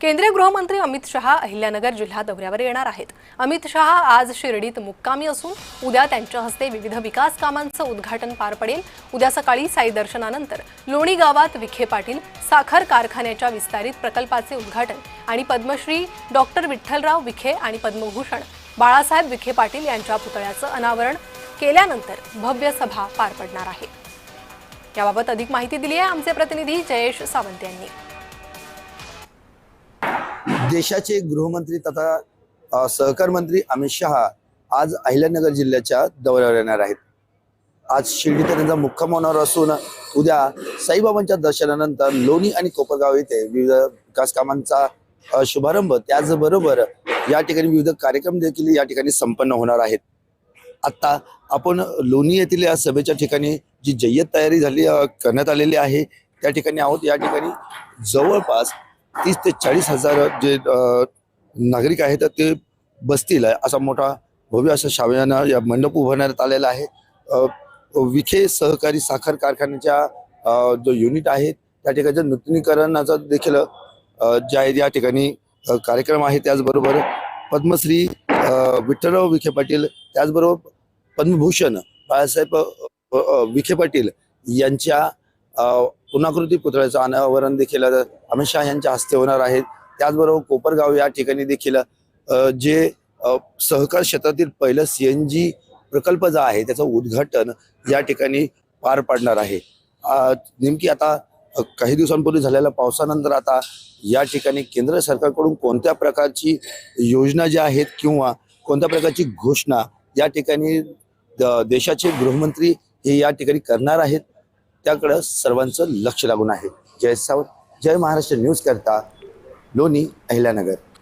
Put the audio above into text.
केंद्रीय गृहमंत्री अमित शहा अहिल्यानगर जिल्हा दौऱ्यावर येणार आहेत. अमित शहा आज शिर्डीत मुक्कामी असून उद्या त्यांच्या हस्ते विविध विकास कामांचं उद्घाटन पार पडेल. उद्या सकाळी साई दर्शनानंतर लोणी गावात विखे पाटील साखर कारखान्याच्या विस्तारित प्रकल्पाचे उद्घाटन आणि पद्मश्री डॉक्टर विठ्ठलराव विखे आणि पद्मभूषण बाळासाहेब विखे पाटील यांच्या पुतळ्याचं अनावरण केल्यानंतर भव्य सभा पार पडणार आहे. याबाबत अधिक माहिती दिली आहे आमचे प्रतिनिधी जयेश सावंत यांनी. देशाचे गृहमंत्री तथा सहकार मंत्री अमित शहा आज अहिल्यानगर जिल्ह्याच्या दौऱ्यावर येणार आहेत. आज शिर्डी ते त्यांचा मुक्काम होणार असून उद्या साईबाबांच्या दर्शनानंतर लोणी आणि कोपरगाव येथे विविध विकास कामांचा शुभारंभ. त्याचबरोबर या ठिकाणी विविध कार्यक्रम देखील या ठिकाणी संपन्न होणार आहेत. आत्ता आपण लोणी येथील या सभेच्या ठिकाणी जी जय्यत तयारी झाली करण्यात आलेली आहे त्या ठिकाणी आहोत. या ठिकाणी जवळपास तीस ते चाळीस हजार जे नागरिक आहेत ते बसतील असा मोठा भव्य असा शामियाना या मंडप उभारण्यात आलेला आहे. विखे सहकारी साखर कारखान्याच्या जो युनिट आहे त्या ठिकाणच्या नूतनीकरणाचा देखील जे आहे या ठिकाणी कार्यक्रम आहे. त्याचबरोबर पद्मश्री विठ्ठलराव विखे पाटील त्याचबरोबर पद्मभूषण बाळासाहेब विखे पाटील यांच्या अ, पुनाकृती पुतळ्याचं अनावरण देखील अमित शहा यांच्या हस्ते होणार आहे. त्याचबरोबर कोपरगाव या ठिकाणी देखील जे सहकार क्षेत्रातील पहिलं सीएनजी प्रकल्प जो आहे त्याचं उद्घाटन या ठिकाणी पार पडणार आहे. नेमकी आता काही दिवसांपूर्वी झालेल्या पावसानंतर आता या ठिकाणी केंद्र सरकारकडून कोणत्या प्रकारची योजना ज्या आहेत किंवा कोणत्या प्रकारची घोषणा या ठिकाणी देशाचे गृहमंत्री हे या ठिकाणी करणार आहेत? त्याकडं सर्वांचं लक्ष लागून आहे. जय सावंत जय महाराष्ट्र न्यूज करता लोणी अहिल्यानगर.